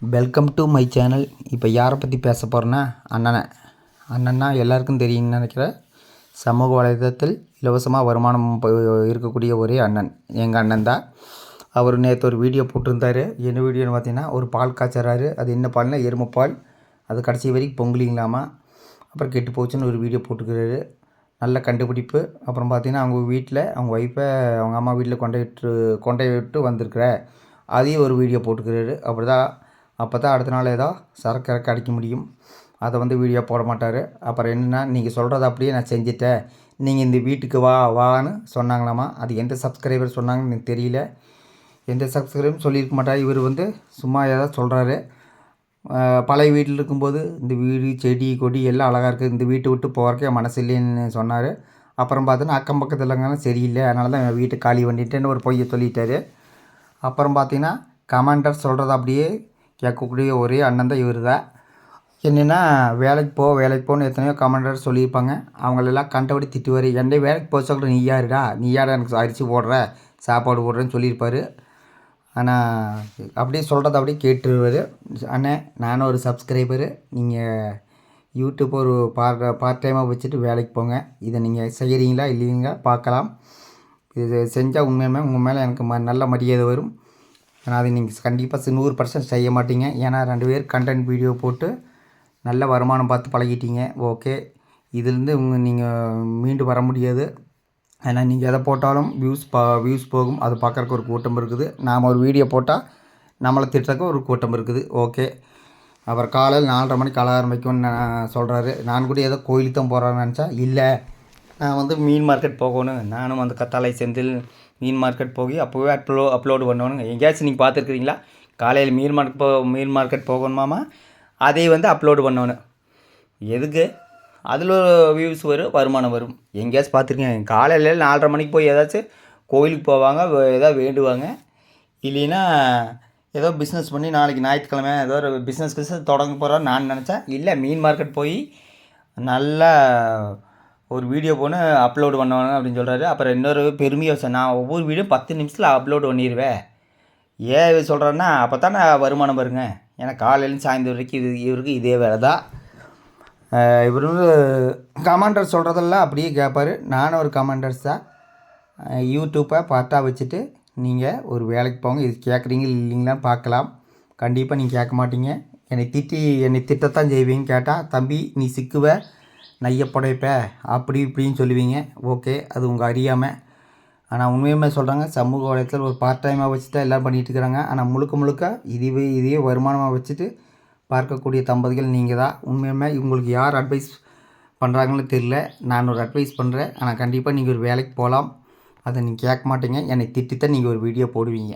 Welcome to my channel இப்போ யாரை பற்றி பேச போகிறேன்னா அண்ணனை. அண்ணன்னா எல்லாருக்கும் தெரியும்னு நினைக்கிறேன் சமூக வலைதளத்தில் இலவசமாக வருமானம் இருக்கக்கூடிய ஒரே அண்ணன். எங்கள் அண்ணன் தான். அவர் நேற்று ஒரு வீடியோ போட்டிருந்தாரு. என்ன வீடியோன்னு பார்த்தீங்கன்னா ஒரு பால் காய்ச்சறாரு. அது என்ன பால்னா எருமை பால். அது கடைசி வரைக்கும் பொங்கலிங்களாமா. அப்புறம் கெட்டு போச்சுன்னு ஒரு வீடியோ போட்டுக்கிறாரு நல்ல கண்டுபிடிப்பு. அப்புறம் பார்த்தீங்கன்னா அவங்க வீட்டில் அவங்க ஒய்ஃபை அவங்க அம்மா வீட்டில் கொண்டை விட்டு கொண்டை விட்டு வந்திருக்கிற அதையும் ஒரு வீடியோ போட்டுக்கிறாரு அப்படி தான் அப்போ தான் அடுத்த நாள் ஏதோ சரக்கு இறக்க அடிக்க முடியும். அதை வந்து வீடியோ போட மாட்டார். அப்புறம் என்னென்னா நீங்கள் சொல்கிறத அப்படியே நான் செஞ்சிட்டேன். நீங்கள் இந்த வீட்டுக்கு வா வான்னு சொன்னாங்களாமா? அது எந்த சப்ஸ்கிரைபர் சொன்னாங்கன்னு எனக்கு தெரியல. எந்த சப்ஸ்கிரைபரும் சொல்லியிருக்க மாட்டார். இவர் வந்து சும்மா ஏதாவது சொல்கிறாரு பழைய வீட்டில் இருக்கும்போது இந்த வீடு செடி கொடி எல்லாம் அழகாக இருக்குது இந்த வீட்டை விட்டு போகிறக்கே மனசு இல்லைன்னு சொன்னார். அப்புறம் பார்த்தோன்னா அக்கம் பக்கத்தில் இருக்காங்க சரியில்லை. அதனால தான் என் வீட்டை காலி பண்ணிட்டேன்னு ஒரு பொய்யை சொல்லிட்டாரு. அப்புறம் பார்த்தீங்கன்னா கமாண்டர் சொல்கிறத அப்படியே கேட்கக்கூடிய ஒரே அண்ணன் தான் இவர் தான். என்னென்னா வேலைக்கு போ வேலைக்கு போன்னு எத்தனையோ கமாண்டர் சொல்லியிருப்பாங்க. அவங்களெல்லாம் கண்டபடி திட்டுவார். என்னை வேலைக்கு போக சொல்கிற நீ யாருடா? நீ யாரா எனக்கு அரிசி போடுற? சாப்பாடு போடுறேன்னு சொல்லியிருப்பார். ஆனால் அப்படியே சொல்கிறத அப்படியே கேட்டுருவார். அண்ணே நானும் ஒரு சப்ஸ்கிரைபரு நீங்கள் யூடியூப் ஒரு பார்ட் பார்ட் டைமாக வச்சுட்டு வேலைக்கு போங்க. இதை நீங்கள் செய்கிறீங்களா இல்லைங்களா? பார்க்கலாம். இது செஞ்சால் உண்மையுமே உங்கள் மேலே எனக்கு ம நல்ல மரியாதை வரும். ஏன்னா அது நீங்கள் கண்டிப்பாக நூறு பர்சன்ட் செய்ய மாட்டீங்க. ஏன்னா ரெண்டு பேர் கண்டென்ட் வீடியோ போட்டு நல்ல வருமானம் பார்த்து பழகிட்டீங்க. ஓகே இதுலேருந்து உங்கள் நீங்கள் மீண்டு வர முடியாது. ஏன்னா நீங்கள் எதை போட்டாலும் வியூஸ் பா வியூஸ் போகும். அது பார்க்குறக்கு ஒரு கூட்டம் இருக்குது. நாம் ஒரு வீடியோ போட்டால் நம்மளை திட்டுறக்கு ஒரு கூட்டம் இருக்குது. ஓகே அப்புறம் காலையில் நாலரை மணிக்கு அலாரம் வைக்கும்னு நான் சொல்கிறாரு நான் கூட ஏதோ கோயிலுக்கு தான் போகிறேன்னு நினச்சா இல்லை நான் வந்து மீன் மார்க்கெட் போகணும். நானும் அந்த கத்தாலை செந்தில் மீன் மார்க்கெட் போய் அப்போவே அப்லோ அப்லோடு பண்ணணுங்க எங்கேயாச்சும் நீங்கள் பார்த்துருக்குறீங்களா? காலையில் மீன் மார்க்கெட் போ மீன் மார்க்கெட் போகணுமாமா? அதை வந்து அப்லோடு பண்ணணும் எதுக்கு? அதில் வியூஸ் வரும் வருமானம் வரும். எங்கேயாச்சும் பார்த்துருக்கேன் காலையில் நாலரை மணிக்கு போய் ஏதாச்சும் கோயிலுக்கு போவாங்க ஏதாவது வேண்டுவாங்க. இல்லைன்னா ஏதோ பிஸ்னஸ் பண்ணி நாளைக்கு ஞாயிற்றுக்கிழமை ஏதோ ஒரு பிஸ்னஸ் கிஸ்னஸ் தொடங்க போகிறோம் நான் நினச்சேன். இல்லை மீன் மார்க்கெட் போய் நல்லா ஒரு வீடியோ போன்னு அப்லோடு பண்ணணும் அப்படின்னு சொல்கிறாரு அப்புறம் இன்னொரு பெருமையை வச்சேன் நான் ஒவ்வொரு வீடியோ பத்து நிமிஷத்தில் அப்லோடு பண்ணிடுவேன் ஏன் இது சொல்கிறேன்னா அப்போ தானே வருமானம் வருங்க. ஏன்னா காலையிலேருந்து சாயந்தரம் வரைக்கும் இது இவருக்கு இதே வேலை தான் இவர் வந்து கமாண்டர் சொல்கிறதெல்லாம் அப்படியே கேட்பார் நானும் ஒரு கமாண்டர்ஸ் தான் யூடியூப்பை பார்ட்டாக வச்சுட்டு நீங்கள் ஒரு வேலைக்கு போங்க. இது கேட்குறீங்க இல்லைங்களான்னு பார்க்கலாம். கண்டிப்பாக நீங்கள் கேட்க மாட்டீங்க. என்னை திட்டி என்னை திட்டத்தான் செய்வீங்கன்னு கேட்டால் தம்பி நீ சிக்குவ. நைய புடைப்ப அப்படி இப்படின்னு சொல்லுவீங்க. ஓகே அது உங்கள் அறியாமல் ஆனால் உண்மையுமே சொல்கிறாங்க சமூக வலைத்தளத்தில் ஒரு பார்ட் டைமாக வச்சு தான் எல்லாம் பண்ணிகிட்டு இருக்கிறாங்க. ஆனால் முழுக்க முழுக்க இதுவே இதையே வருமானமாக வச்சுட்டு பார்க்கக்கூடிய தம்பதிகள் நீங்கள் தான் உண்மையுமே உங்களுக்கு யார் அட்வைஸ் பண்ணுறாங்கன்னு தெரில நான் ஒரு அட்வைஸ் பண்ணுறேன் ஆனால் கண்டிப்பாக நீங்கள் ஒரு வேலைக்கு போகலாம் அதை நீங்கள் கேட்க மாட்டீங்க. என்னை திட்டித்தான் நீங்கள் ஒரு வீடியோ போடுவீங்க.